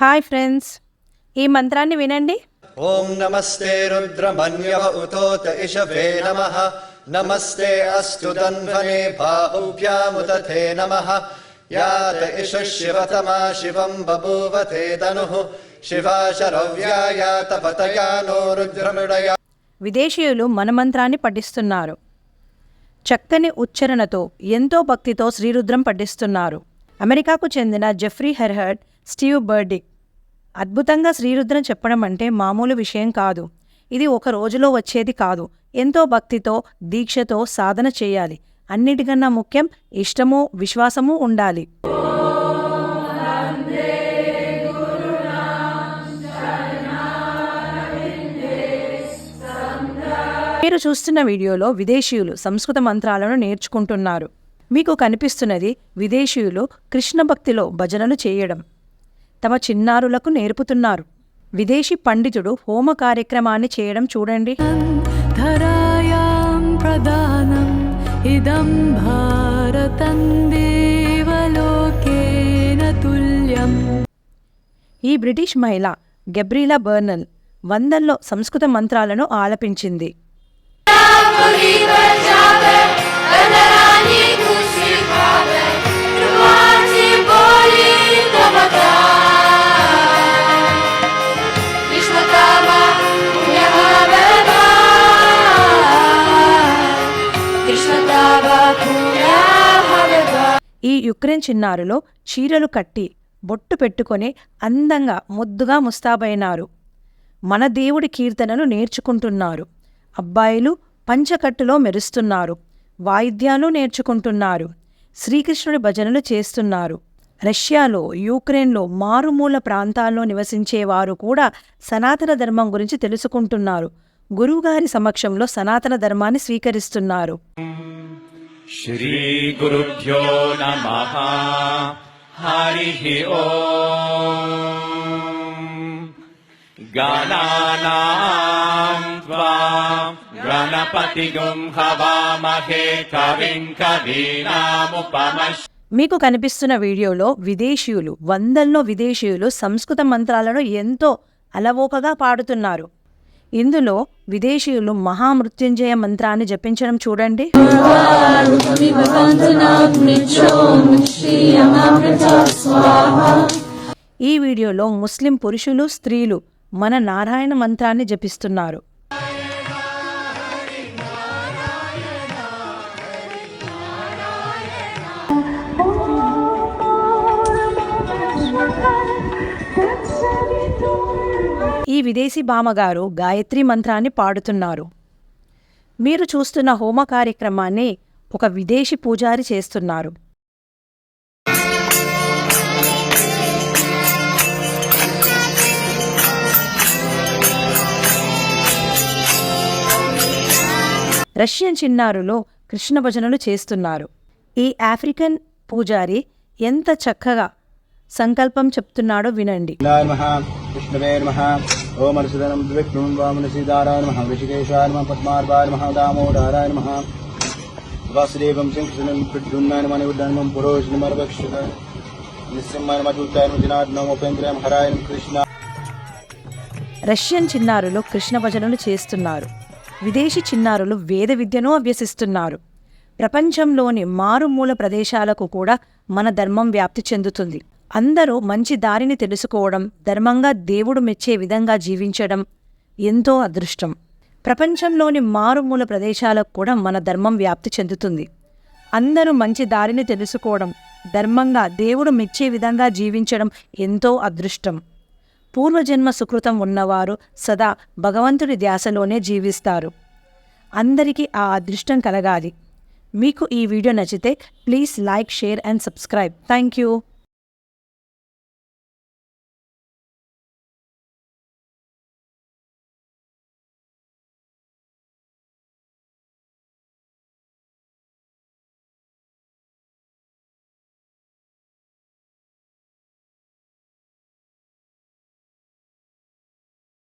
Hi friends ఈ మంత్రాన్ని వినండి. ఓం నమస్తే రుద్రమన్యవ ఉతోత ఇషవే నమ. నమస్తే అస్తు దన్వనే బాహువ్యాముదే నమ. యాత ఇష శివతమా శివం బభూవతే తను. శివా రుద్రమిడయ. విదేశీయులు మన మంత్రాన్ని పఠిస్తున్నారు. చక్కని ఉచ్చరణతో ఎంతో భక్తితో శ్రీరుద్రం పఠిస్తున్నారు. అమెరికాకు చెందిన జెఫ్రీ హెర్హర్డ్ స్టీవ్ బర్డిక్ అద్భుతంగా శ్రీరుద్రం చెప్పడం అంటే మామూలు విషయం కాదు. ఇది ఒక రోజులో వచ్చేది కాదు. ఎంతో భక్తితో దీక్షతో సాధన చేయాలి. అన్నిటికన్నా ముఖ్యం ఇష్టము విశ్వాసము ఉండాలి. మీరు చూస్తున్న వీడియోలో విదేశీయులు సంస్కృత మంత్రాలను నేర్చుకుంటున్నారు. మీకు కనిపిస్తున్నది విదేశీయులు కృష్ణ భక్తిలో భజనలు చేయడం. తమ చిన్నారులకు నేర్పుతున్నారు. విదేశీ పండితుడు హోమ కార్యక్రమాన్ని చేయడం చూడండి. ఇదం తుల్యం. ఈ బ్రిటిష్ మహిళ గెబ్రీలా బర్నల్ వందల్లో సంస్కృత మంత్రాలను ఆలపించింది. ఈ యుక్రెయిన్ చిన్నారులో చీరలు కట్టి బొట్టు పెట్టుకొని అందంగా ముద్దుగా ముస్తాబైనారు. మన దేవుడి కీర్తనలు నేర్చుకుంటున్నారు. అబ్బాయిలు పంచకట్టులో మెరుస్తున్నారు. వాయిద్యాలు నేర్చుకుంటున్నారు. శ్రీకృష్ణుడి భజనలు చేస్తున్నారు. రష్యాలో యూక్రెయిన్లో మారుమూల ప్రాంతాల్లో నివసించేవారు కూడా సనాతన ధర్మం గురించి తెలుసుకుంటున్నారు. గురువుగారి సమక్షంలో సనాతన ధర్మాన్ని స్వీకరిస్తున్నారు. श्रीगुरुभ्यो नमः हरिः ओम् गणानाम् त्वा गणपतिगुम् हवामहे कविम् कवीनामुपमश् మీకు కనిపిస్తున్న వీడియోలో విదేశీయులు వందల్లో విదేశీయులు సంస్కృత మంత్రాలను ఎంతో అలవోకగా పాడుతున్నారు ఇందులో విదేశీయులు మహామృత్యుంజయ మంత్రాన్ని జపించడం చూడండి. ఈ వీడియోలో ముస్లిం పురుషులు స్త్రీలు మన నారాయణ మంత్రాన్ని జపిస్తున్నారు. విదేశీ బామగారు గాయత్రి మంత్రాన్ని పాడుతున్నారు. మీరు చూస్తున్న హోమ కార్యక్రమాన్ని ఒక విదేశీ పూజారి చేస్తున్నారు. రష్యన్ చిన్నారులో కృష్ణ భజనలు చేస్తున్నారు. ఈ ఆఫ్రికన్ పూజారి ఎంత చక్కగా సంకల్పం చెప్తున్నాడో వినండి. य ఓం ద్విక్ణు విష్ణుం వామన సీతారాయ నమ ఋషికేశాయ నమ పద్మార్వాయ నమ దామోదారాయ నమ. వాసుదేవం శంకృష్ణం పిడ్డున్నాయన నమ నివృద్ధనం పురోషణం అరవక్షిత మధుతాయ జనార్దనం ఉపేంద్రయం హరాయన కృష్ణ రష్యన్ చిన్నారులు కృష్ణ భజనలు చేస్తున్నారు. విదేశీ చిన్నారులు వేద విద్యను అభ్యసిస్తున్నారు. ప్రపంచంలోని మారుమూల ప్రదేశాలకు కూడా మన ధర్మం వ్యాప్తి చెందుతుంది. అందరూ మంచి దారిని తెలుసుకోవడం ధర్మంగా దేవుడు మెచ్చే విధంగా జీవించడం ఎంతో అదృష్టం. ప్రపంచంలోని మారుమూల ప్రదేశాలకు కూడా మన ధర్మం వ్యాప్తి చెందుతుంది. అందరూ మంచి దారిని తెలుసుకోవడం ధర్మంగా దేవుడు మెచ్చే విధంగా జీవించడం ఎంతో అదృష్టం. పూర్వజన్మ సుకృతం ఉన్నవారు సదా భగవంతుడి ధ్యాసలోనే జీవిస్తారు. అందరికీ ఆ అదృష్టం కలగాలి. మీకు ఈ వీడియో నచ్చితే please like share and subscribe. Thank you.